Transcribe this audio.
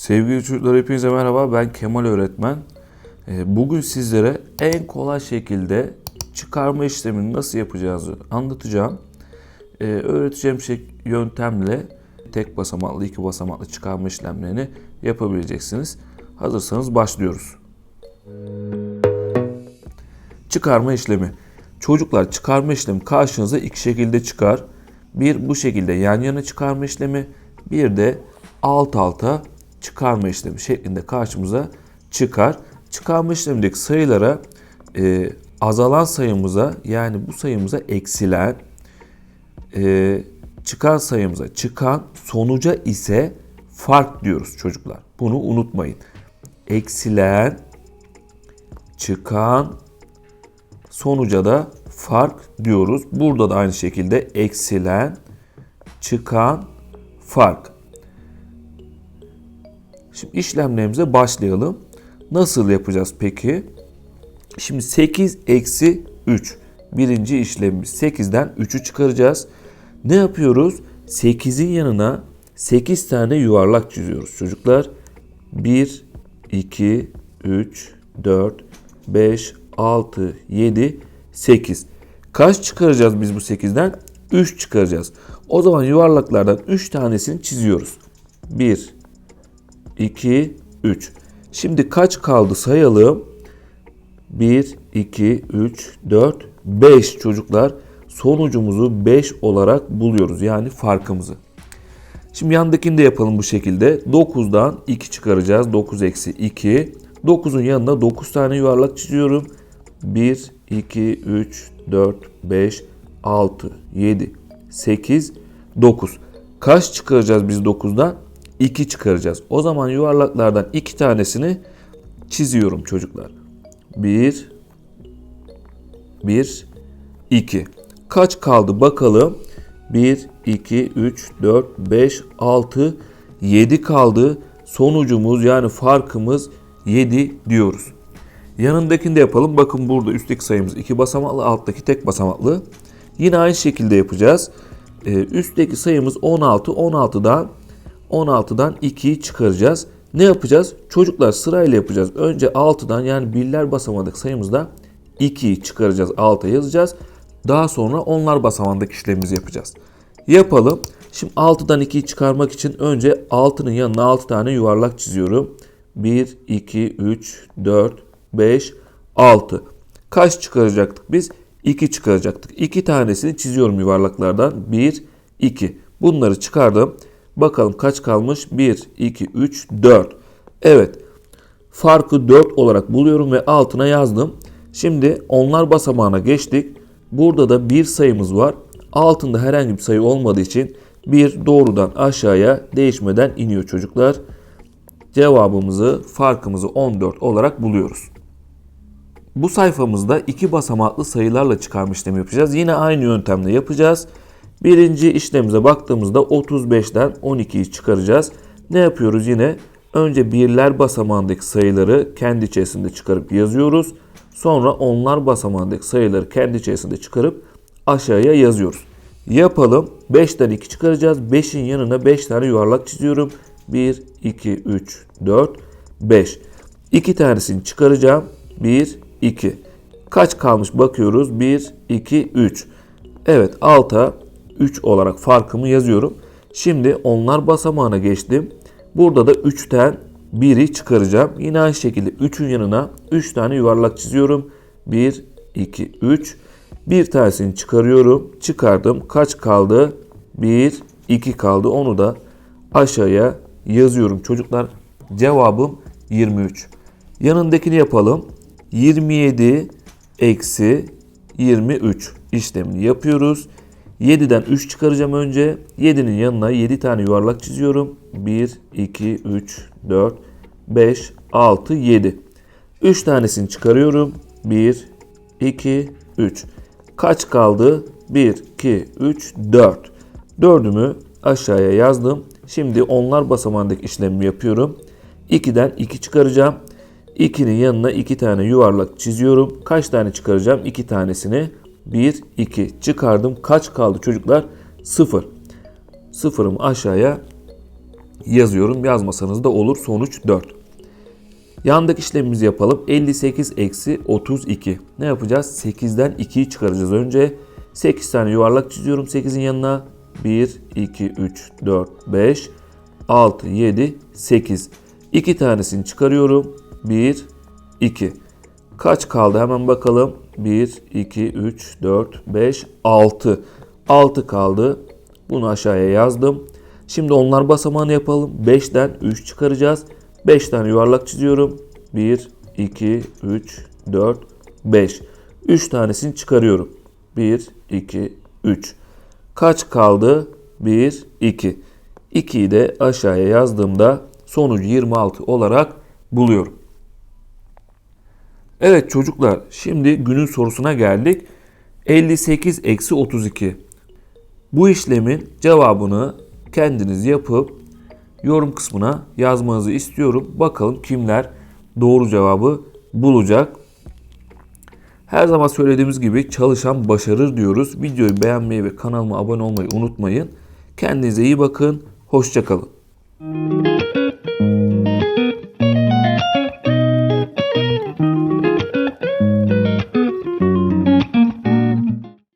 Sevgili çocuklar hepinize merhaba. Ben Kemal öğretmen. Ee, Bugün sizlere en kolay şekilde çıkarma işlemini nasıl yapacağınızı anlatacağım. Ee, Öğreteceğim şey, yöntemle tek basamaklı, iki basamaklı çıkarma işlemlerini yapabileceksiniz. Hazırsanız başlıyoruz. Çıkarma işlemi. Çocuklar çıkarma işlemi karşınıza iki şekilde çıkar. Bir bu şekilde yan yana çıkarma işlemi, bir de alt alta çıkarma işlemi şeklinde karşımıza çıkar. Çıkarma işlemindeki sayılara e, azalan sayımıza yani bu sayımıza eksilen, e, çıkan sayımıza çıkan, sonuca ise fark diyoruz çocuklar. Bunu unutmayın. Eksilen, çıkan, sonuca da fark diyoruz. Burada da aynı şekilde eksilen, çıkan, fark. Şimdi işlemlerimize başlayalım. Nasıl yapacağız peki? Şimdi 8 eksi 3. Birinci işlemimiz 8'den 3'ü çıkaracağız. Ne yapıyoruz? 8'in yanına 8 tane yuvarlak çiziyoruz çocuklar. 1, 2, 3, 4, 5, 6, 7, 8. Kaç çıkaracağız biz bu 8'den? 3 çıkaracağız. O zaman yuvarlaklardan 3 tanesini çiziyoruz. 1, 2, 3. Şimdi kaç kaldı sayalım. 1, 2, 3, 4, 5 çocuklar. Sonucumuzu 5 olarak buluyoruz. Yani farkımızı. Şimdi yandakini de yapalım bu şekilde. 9'dan 2 çıkaracağız. 9 eksi 2. 9'un yanına 9 tane yuvarlak çiziyorum. 1, 2, 3, 4, 5, 6, 7, 8, 9. Kaç çıkaracağız biz 9'dan? 2 çıkaracağız. O zaman yuvarlaklardan 2 tanesini çiziyorum çocuklar. 1 1 2. Kaç kaldı bakalım? 1 2 3 4 5 6 7 kaldı. Sonucumuz yani farkımız 7 diyoruz. Yanındakini de yapalım. Bakın burada üstteki sayımız 2 basamaklı, alttaki tek basamaklı. Yine aynı şekilde yapacağız. Ee, üstteki sayımız 16. 16'dan 16'dan 2'yi çıkaracağız. Ne yapacağız? Çocuklar sırayla yapacağız. Önce 6'dan yani birler basamağındaki sayımızda 2'yi çıkaracağız. 6'ya yazacağız. Daha sonra onlar basamağındaki işlemimizi yapacağız. Yapalım. Şimdi 6'dan 2'yi çıkarmak için önce 6'nın yanına 6 tane yuvarlak çiziyorum. 1, 2, 3, 4, 5, 6. Kaç çıkaracaktık biz? 2 çıkaracaktık. 2 tanesini çiziyorum yuvarlaklardan. 1, 2. Bunları çıkardım. Bakalım kaç kalmış? 1, 2, 3, 4. Evet. Farkı 4 olarak buluyorum ve altına yazdım. Şimdi onlar basamağına geçtik. Burada da bir sayımız var. Altında herhangi bir sayı olmadığı için bir doğrudan aşağıya değişmeden iniyor çocuklar. Cevabımızı, farkımızı 14 olarak buluyoruz. Bu sayfamızda iki basamaklı sayılarla çıkarma işlemi yapacağız. Yine aynı yöntemle yapacağız. Birinci işlemimize baktığımızda 35'ten 12'yi çıkaracağız. Ne yapıyoruz yine? Önce birler basamağındaki sayıları kendi içerisinde çıkarıp yazıyoruz. Sonra onlar basamağındaki sayıları kendi içerisinde çıkarıp aşağıya yazıyoruz. Yapalım. 5'ten 2 çıkaracağız. 5'in yanına 5 tane yuvarlak çiziyorum. 1, 2, 3, 4, 5. 2 tanesini çıkaracağım. 1, 2. Kaç kalmış bakıyoruz. 1, 2, 3. Evet alta 3 olarak farkımı yazıyorum. Şimdi onlar basamağına geçtim. Burada da 3'ten 1'i çıkaracağım. Yine aynı şekilde 3'ün yanına 3 tane yuvarlak çiziyorum. 1, 2, 3. Bir tanesini çıkarıyorum. Çıkardım. Kaç kaldı? 1, 2 kaldı. Onu da aşağıya yazıyorum çocuklar. Cevabım 23. Yanındakini yapalım. 27 eksi 23 işlemini yapıyoruz. 7'den 3 çıkaracağım önce. 7'nin yanına 7 tane yuvarlak çiziyorum. 1, 2, 3, 4, 5, 6, 7. 3 tanesini çıkarıyorum. 1, 2, 3. Kaç kaldı? 1, 2, 3, 4. 4'ümü aşağıya yazdım. Şimdi onlar basamağındaki işlemimi yapıyorum. 2'den 2 çıkaracağım. 2'nin yanına 2 tane yuvarlak çiziyorum. Kaç tane çıkaracağım? 2 tanesini. 1, 2 çıkardım. Kaç kaldı çocuklar? 0. Sıfırımı aşağıya yazıyorum. Yazmasanız da olur. Sonuç 4. Yandaki işlemimizi yapalım. 58 eksi 32. Ne yapacağız? 8'den 2'yi çıkaracağız. Önce 8 tane yuvarlak çiziyorum 8'in yanına. 1, 2, 3, 4, 5, 6, 7, 8. 2 tanesini çıkarıyorum. 1, 2. Kaç kaldı hemen bakalım. 1, 2, 3, 4, 5, 6. 6 kaldı. Bunu aşağıya yazdım. Şimdi onlar basamağını yapalım. 5'ten 3 çıkaracağız. 5 tane yuvarlak çiziyorum. 1, 2, 3, 4, 5. 3 tanesini çıkarıyorum. 1, 2, 3. Kaç kaldı? 1, 2. 2'yi de aşağıya yazdığımda sonucu 26 olarak buluyorum. Evet çocuklar şimdi günün sorusuna geldik. 58 eksi 32. Bu işlemin cevabını kendiniz yapıp yorum kısmına yazmanızı istiyorum. Bakalım kimler doğru cevabı bulacak. Her zaman söylediğimiz gibi çalışan başarır diyoruz. Videoyu beğenmeyi ve kanalıma abone olmayı unutmayın. Kendinize iyi bakın. Hoşçakalın.